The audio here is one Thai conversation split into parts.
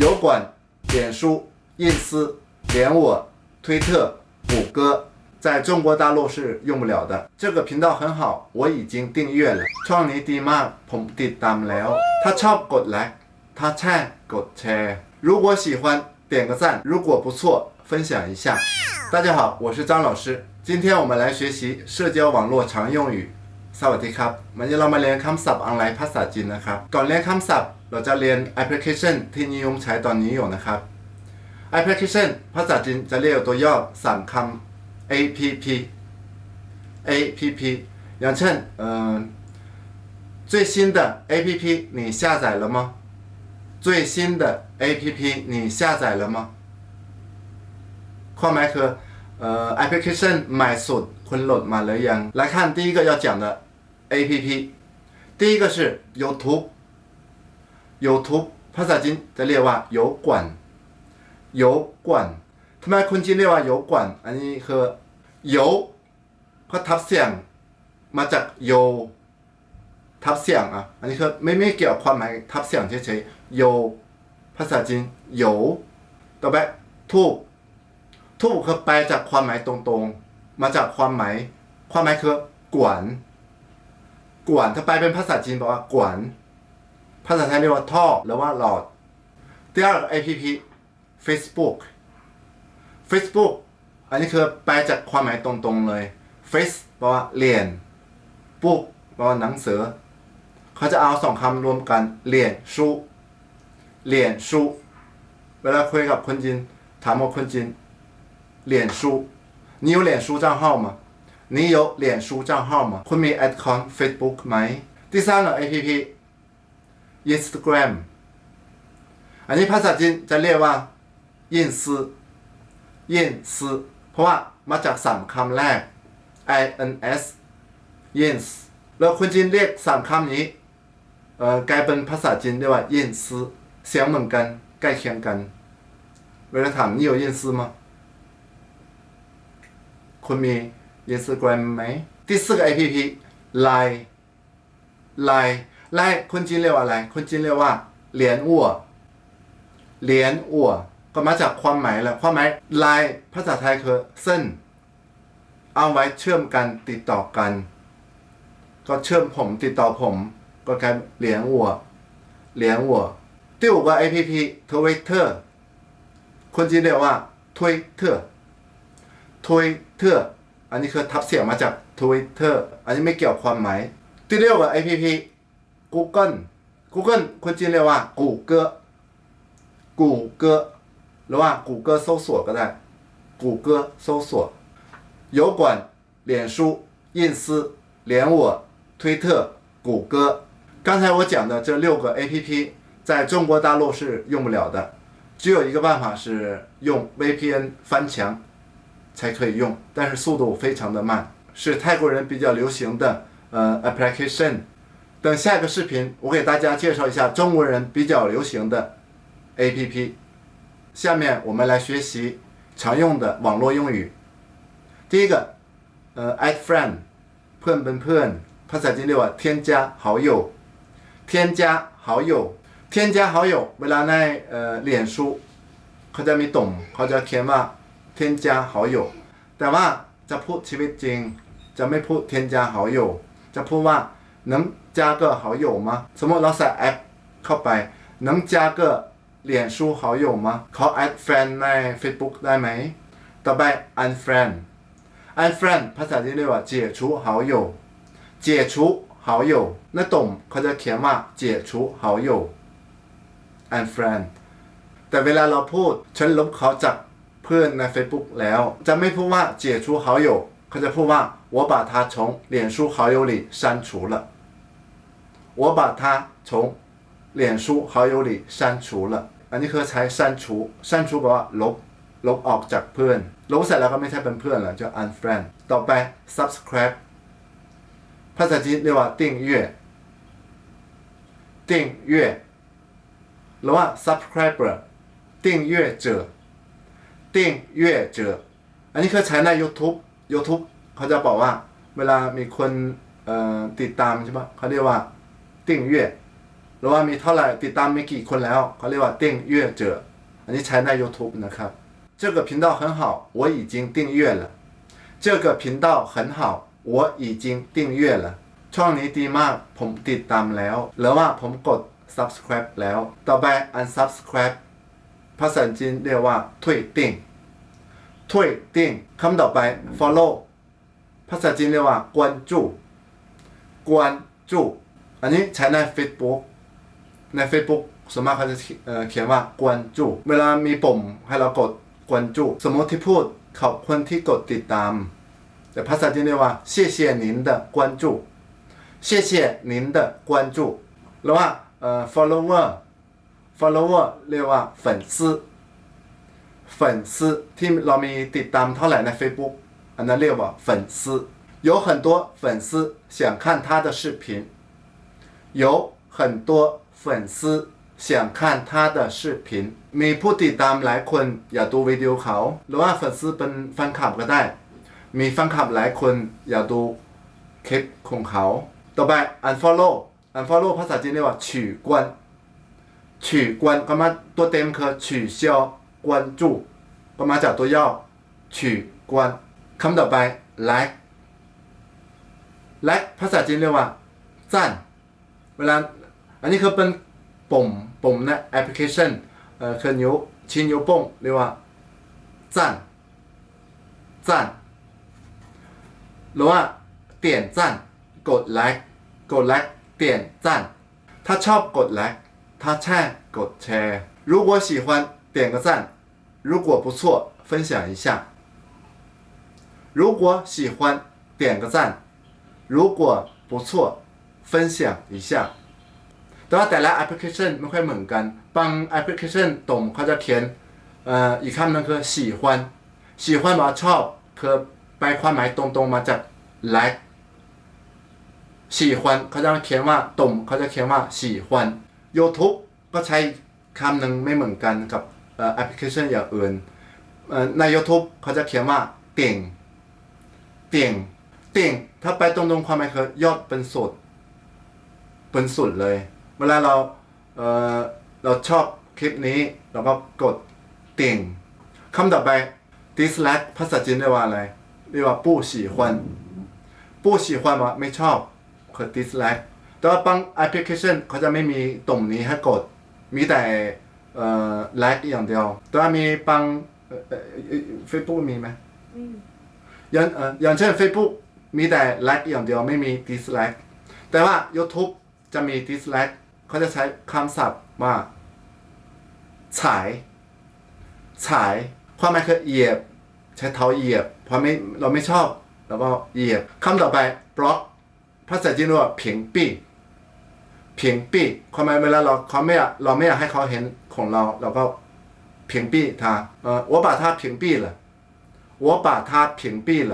油管、脸书、印思、连我、推特、谷歌，在中国大陆是用不了的。这个频道很好，我已经订阅了。ช่องนี้ดีมากผมติดตามแล้ว ถ้าชอบกดไลค์ถ้าใช่กดแชร์如果喜欢点个赞，如果不错分享一下。大家好，我是张老师，今天我们来学习社交网络常用语。สวัสดีครับวันนี้เรามาเรียนคำศัพท์อังกฤษภาษาจีนนะครับ ก่อนเรียนคำศัพท์ เราจะเรียนแอปพลิเคชันที่นิยมใช้ตอนนี้อยู่นะครับ แอปพลิเคชันภาษาจีนจะเรียกตัวย่อสามคำ APP APP อย่างเช่นเอ่อ最新的 APP 你下载了吗最新的 APP 你下载了吗ความหมายคือเอ่อแอปพลิเคชันใหม่สุดคุณโหลดมาหรือยัง来看第一个要讲的 APP 第一个是 YouTube YouTube ภาษาจีนจะเรียกว่าโยกวนโยกวนทำไมคนจีนเรียกว่าโยกวนอันนี้คือโยก็ทับเสียงมาจากโย ทับเสียงอะ อันนี้คือไม่ไม่เกี่ยวความหมายทับเสียงเฉยๆโย ภาษาจีนโยต่อไปทูบทูบคือไปจากความหมายตรงๆ มาจากความหมาย ความหมายคือกวน กวนถ้าไปเป็นภาษาจีนบอกว่ากวน ภาษาไทยเรียกว่าท่อหรือว่าหลอด第二个 APP Facebook Facebook อันนี้คือแปลจากความหมายตรงๆเลย Face แปลว่าเรียน book แปลว่าหนังสือ เขาจะเอาสองคำรวมกันเรียนชูเรียนชูเวลาคุยกับคนจีนถามว่าคนจีนเรียนชู你有脸书账号吗你有脸书账号吗คุณมี account Facebook ไหมที่สร้างกับ APP Instagram อันนี้ภาษาจีนจะเรียกว่ายินซื้อยินซื้อเพราะว่ามาจากสามคำแรก i n s ยินส์แล้วคนจีนเรียกสามคำนี้เอ่อกลายเป็นภาษาจีนเรียกว่ายินซื้อเสียงเหมือนกันใกล้เคียงกัน เวลาถามนี่有ยินซื้อ吗คุณมี Instagram ไหม第四个 APP Line Line และคนจีนเรียกว่าอะไร คนจีนเรียกว่าเหรียญอั่วเหรียญอั่วก็มาจากความหมายแหละความหมายลายภาษาไทยคือเส้น เอาไว้เชื่อมกันติดต่อกัน ก็เชื่อมผมติดต่อผม ก็กลายเหรียญอั่วเหรียญอั่วที่บอกว่าแอพพีทวิตเตอร์คนจีนเรียกว่าทวิตเตอร์ทวิตเตอร์อันนี้คือทับเสียงมาจากทวิตเตอร์อันนี้ไม่เกี่ยวความหมายที่เรียกว่าแอพพี Google Google คนจีนเรียกว่า Google Google หรือว่า Google 搜索ก็ได้ Google 搜索油管、脸书、印思、连我、推特、谷歌。刚才我讲的这六个 APP 在中国大陆是用不了的，只有一个办法是用 VPN 翻墙才可以用，但是速度非常的慢，是泰国人比较流行的呃 application。 等下一个视频，我给大家介绍一下中国人比较流行的 APP。下面我们来学习常用的网络用语。第一个，呃，add friend，เพื่อนเป็นเพื่อนภาษาจีนเรียกว่า添加好友添加好友添加好友เวลาในเอ่อเหรียญชูเขาจะมีตุ่มเขาจะเขียนว่า添加好友แต่ว่าจะพูดชีวิตจริง จะไม่พูด添加好友จะพูดว่า 能加个好友吗สมมติเราใส่แอปเข้าไป能加个脸书好友吗เขา add friend ใน Facebook ได้ไหมต่อไป unfriend unfriend ภาษาจีนเรียกว่า解除好友解除好友那ตุ่มเขาจะเขียนว่า解除好友 unfriend แต่เวลาเราพูดฉันลบเขาจากเพื่อนใน Facebook แล้ว จะไม่พูดว่า解除好友เขาจะพูดว่า我把他从脸书好友里删除了 我把他从脸书好友里删除了อันนี้คือใช้删除删除แปลว่าลบ ลบออกจากเพื่อน ลบเสร็จแล้วก็ไม่ใช่เป็นเพื่อนแล้วจะ unfriend ต่อไป subscribe ภาษาจีนเรียกว่า订阅订阅หรือว่า subscriber 订阅者订阅者อันนี้คือใช้ใน YouTube YouTube เขาจะบอกว่า เวลามีคนเอ่อติดตามใช่ปะเขาเรียกว่า 订阅 หรือว่ามีเท่าไหร่ติดตามไม่กี่คนแล้วเขาเรียกว่า订阅者อันนี้ใช้ใน YouTube นะครับ这个频道很好我已经订阅了这个频道很好我已经订阅了ช่องนี้ดีมากผมติดตามแล้ว หรือว่าผมกด subscribe แล้ว ต่อไป unsubscribe ภาษาจีนเรียกว่า退订退订คำต่อไป follow ภาษาจีนเรียกว่า关注关注 อันนี้ใช้ใน Facebook ใน Facebook ส่วนมากเขาจะเอ่อเขียนว่ากวนจูเวลามีปุ่มให้เรากดกวนจูสมมติที่พูดขอบคุณที่กดติดตาม แต่ภาษาจีนเรียกว่า谢谢您的关注谢谢您的关注หรือว่าเอ่อ follower follower เรียกว่า粉丝粉丝ที่เรามีติดตามเท่าไหร่ใน Facebook อันนั้นเรียกว่า粉丝有很多粉丝想看他的视频 有很多粉丝想看他的视频มีผู้ติดตามหลายคนอยากดูวิดีโอเขา หรือว่า粉丝เป็นแฟนคลับก็ได้ มีแฟนคลับหลายคนอยากดูคลิปของเขา ต่อไป unfollow unfollow ภาษาจีนเรียกว่า取关取关ก็มาตัวเต็มคือ取消关注ก็มาจากตัวย่อ取关คำต่อไป like like ภาษาจีนเรียกว่า赞 เวลา อันนี้คือเป็นปุ่มปุ่มในแอปพลิเคชันเอ่อคือนิ้วชี้นิ้วโป้งเรียกว่า赞赞หรือว่าเปลี่ยน赞กดไลค์กดไลค์เปลี่ยน赞ถ้าชอบกดไลค์ถ้าใช่กดแชร์如果喜欢点个赞如果不错分享一下如果喜欢点个赞如果不错 分享一下แต่ว่าแต่ละแอปพลิเคชันไม่ค่อยเหมือนกัน บางแอปพลิเคชันตรงเขาจะเขียนเอ่ออีกคำหนึงคือ喜欢喜欢แปลว่าชอบคือไปความหมายตรงๆมาจาก like 喜欢เขาจะเขียนว่าตรงเขาจะเขียนว่า喜欢 YouTube ก็ใช้คำหนึ่งไม่เหมือนกันกับเอ่อแอปพลิเคชันอย่างอื่นเอ่อใน YouTube เขาจะเขียนว่าเต่งเต่งเต่งถ้าไปตรงๆความหมายคือยอดเป็นสุด เป็นสุดเลย เวลาเราเออเราชอบคลิปนี้ เราก็กดติ่งคำต่อไป dislike ภาษาจีนเรียกว่าอะไร เรียกว่าปู้ฉี่ควันปู้ฉี่ควันว่าไม่ชอบคือ dislike แต่ว่าบางแอปพลิเคชันเขาจะไม่มีตุ่มนี้ให้กด มีแต่เอ่อ like อย่างเดียว แต่ว่ามีบางเฟซบุ๊กมีไหมอย่างอย่างเช่น Facebook มีแต่ like อย่างเดียวไม่มี dislike แต่ว่า YouTube จะมี dislike เขาจะใช้คำศัพท์ว่าฉายฉายความหมายคือเหยียบ ใช้เท้าเหยียบเพราะไม่เราไม่ชอบเราก็เหยียบคำต่อไป block ภาษาจีนเรียกว่าเพียงปี้เพียงปี้ความหมายเวลาเราเขาไม่อยากเราไม่อยากให้เขาเห็นของเรา เราก็เพียงปี้他เอ่อ我把他屏蔽了我把他屏蔽了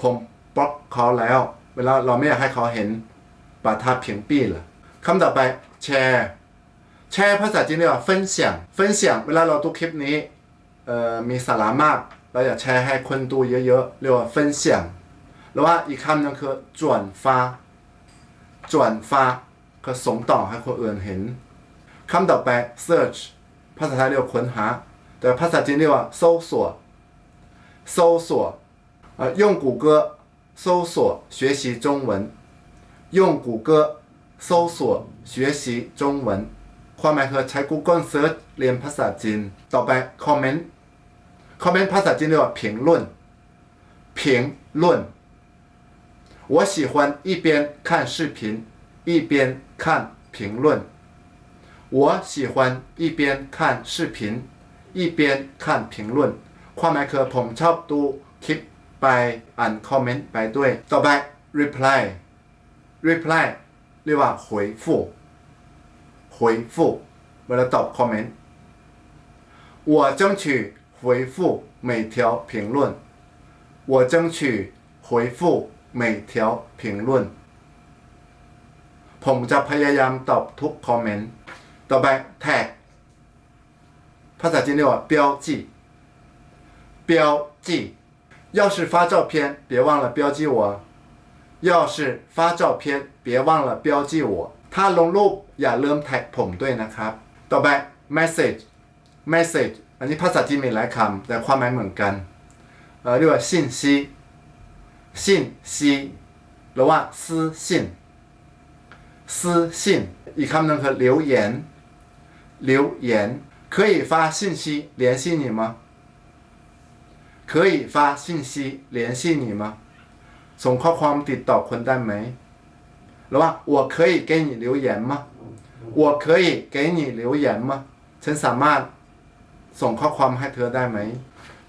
ผมบล็อกเขาแล้ว เวลาเราไม่อยากให้เขาเห็น 把他屏蔽了คำต่อไปแชร์ แชร์ภาษาจีนเรียกว่า分享分享เวลาเราดูคลิปนี้เอ่อมีสาระมาก เราอยากแชร์ให้คนดูเยอะๆเรียกว่า分享หรือว่าอีกคำหนึงคือ转发转发คือส่งต่อให้คนอื่นเห็นคำต่อไป search ภาษาไทยเรียกว่าค้นหา แต่ภาษาจีนเรียกว่า搜索搜索呃用谷歌搜索学习中文 用谷歌搜索学习中文ความหมายคือใช้ Google Search เรียนภาษาจีน ต่อไป comment comment ภาษาจีนเรียกว่า评论评论我喜欢一边看视频一边看评论我喜欢一边看视频一边看评论ความหมายคือผมชอบดูคลิปไปอ่านคอมเมนต์ไปด้วย ต่อไป reply reply เรียกว่า回复回复เวลาตอบคอมเมนต์我争取回复每条评论我争取回复每条评论ผมจะพยายามตอบทุกคอมเมนต์ ต่อไป tag ภาษาจีนเรียกว่า标记标记要是发照片别忘了标记我 要是发照片别忘了标记我 ถ้าลงรูปอย่าลืมแท็กผมด้วยนะครับ ต่อไป message message อันนี้ภาษาจีนมีหลายคำแต่ความหมายเหมือนกันเอ่อเรียกว่า信息信息หรือว่า私信私信อีกคำหนึ่งคือ留言留言可以发信息联系你吗可以发信息联系你吗 ส่งข้อความติดต่อคนได้ไหมหรือว่า我可以给你留言吗我可以给你留言吗ฉันสามารถส่งข้อความให้เธอได้ไหม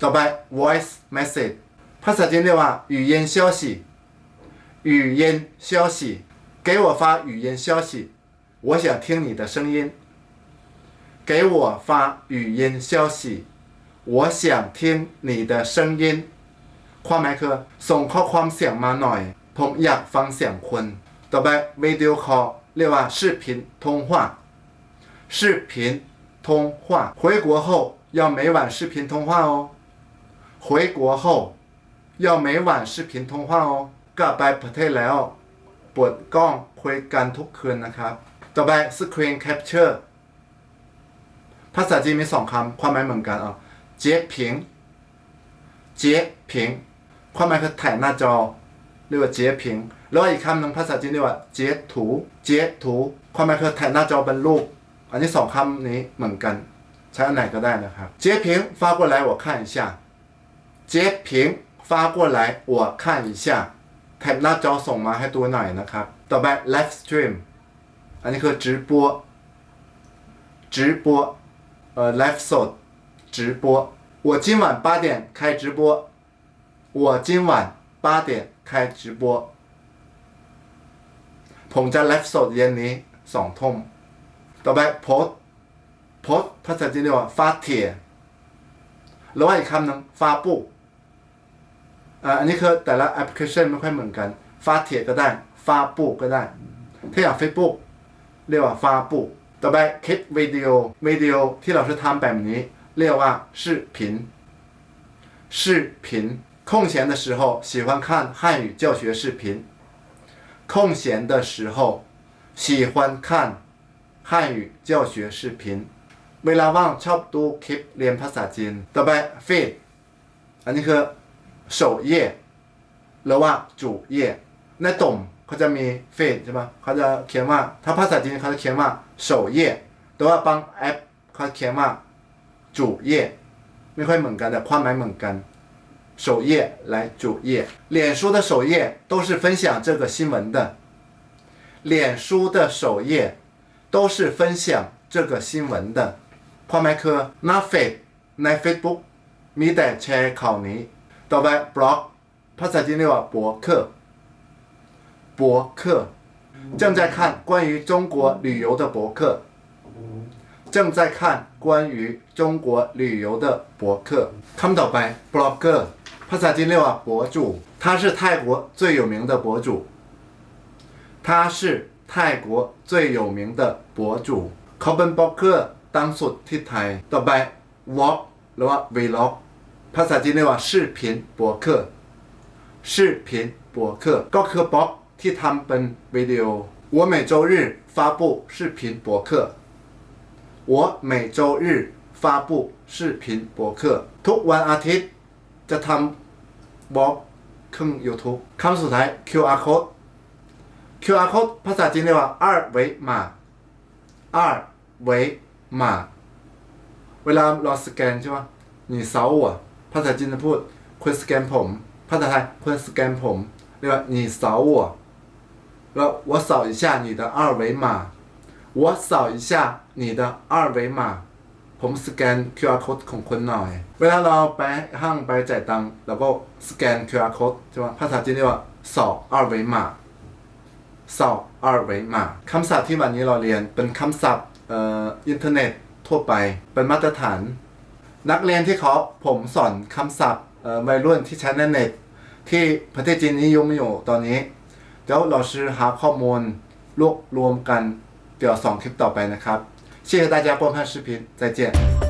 ต่อไป voice message ภาษาจีนเรียกว่า语言消息语言消息给我发语言消息我想听你的声音给我发语言消息我想听你的声音 ความหมายคือส่งข้อความเสียงมาหน่อย ผมอยากฟังเสียงคุณ ต่อไป video call เรียกว่า视频通话视频通话回国后要每晚视频通话哦回国后要每晚视频通话哦กลับไปประเทศแล้วเปิดกล้องคุยกันทุกคืนนะครับ ต่อไป screen capture ภาษาจีนมีสองคำความหมายเหมือนกันอ่ะเจ๊ผิงเจ๊ผิง ความหมายคือถ่ายหน้าจอ เรียกว่าเจ๊ผิงแล้วอีกคำหนึ่งภาษาจีนเรียกว่าเจ๊ถูเจ๊ถูความหมายคือถ่ายหน้าจอเป็นรูป อันนี้สองคำนี้เหมือนกัน ใช้อันไหนก็ได้นะครับเจ๊ผิง发过来我看一下เจ๊ผิง发过来我看一下แท็บหน้าจอส่งมาให้ตัวหน่อยนะครับ ต่อไป live stream อันนี้คือ直播直播呃 live สด直播我今晚八点开直播 我今晚八点开直播ผมจะ live สดเย็นนี้สองทุ่มต่อไป post post ภาษาจีนเรียกว่า发帖หรือว่าอีกคำหนึ่ง发布อ่าอันนี้คือแต่ละแอปพลิเคชันไม่ค่อยเหมือนกันฟาเทียก็ได้ฟาปูก็ได้ ถ้าอย่าง Facebook เรียกว่าฟาปูต่อไปคลิปวิดีโอวิดีโอที่เราจะทำแบบนี้ เรียกว่า视频视频 空闲的时候喜欢看汉语教学视频空闲的时候喜欢看汉语教学视频เวลาว่างชอบดูคลิปเรียนภาษาจีน ต่อไปฟีดอันนี้คือ 首页หรือว่า主页ในตุ่มเขาจะมีเฟซใช่ปะเขาจะเขียนว่า ถ้าภาษาจีนเขาจะเขียนว่า首页แต่ว่าบางแอปเขาเขียนว่า主页ไม่ค่อยเหมือนกันแต่ความหมายเหมือนกัน 首页来主页脸书的首页都是分享这个新闻的脸书的首页都是分享这个新闻的ความหมายคือหน้าเฟซใน Facebook มีแต่แชร์ข่าวนี้ ต่อไปบล็อกภาษาจีนเรียกว่า博客博客正在看关于中国旅游的博客正在看关于中国旅游的博客คำต่อไป blogger ภาษาจีนเรียกว่า博主他是泰国最有名的博主他是泰国最有名的博主เขาเป็นบล็อกเกอร์ดังสุดที่ไทย ต่อไป vlog หรือว่า vlog ภาษาจีนเรียกว่า视频博客视频博客ก็คือบล็อกที่ทำเป็นวิดีโอ我每周日发布视频博客我每周日发布视频博客ทุกวันอาทิตย์จะทำ บล็อกขึ้น YouTube คำสุดท้าย QR code QR code ภาษาจีนเรียกว่า二维码二维码เวลาเราสแกนใช่ไหม你扫我ภาษาจีนจะพูดคุณสแกนผม ภาษาไทยคุณสแกนผม เรียกว่า你扫我แล้ว我扫一下你的二维码我扫一下你的二维码 ผมสแกน QR code ของคุณหน่อย เวลาเราไปห้างไปจ่ายตังค์เราก็สแกน QR code ใช่ไหมภาษาจีนเรียกว่า扫二维码扫二维码คำศัพท์ที่วันนี้เราเรียนเป็นคำศัพท์เอ่ออินเทอร์เน็ตทั่วไป เป็นมาตรฐาน นักเรียนที่เขาผมสอนคำศัพท์เอ่อวัยรุ่นที่ใช้ในเน็ต ที่ประเทศจีนนิยมอยู่ตอนนี้ เดี๋ยวเราซื้อหาข้อมูลรวบรวมกัน เดี๋ยวสองคลิปต่อไปนะครับ 谢谢大家观看视频再见。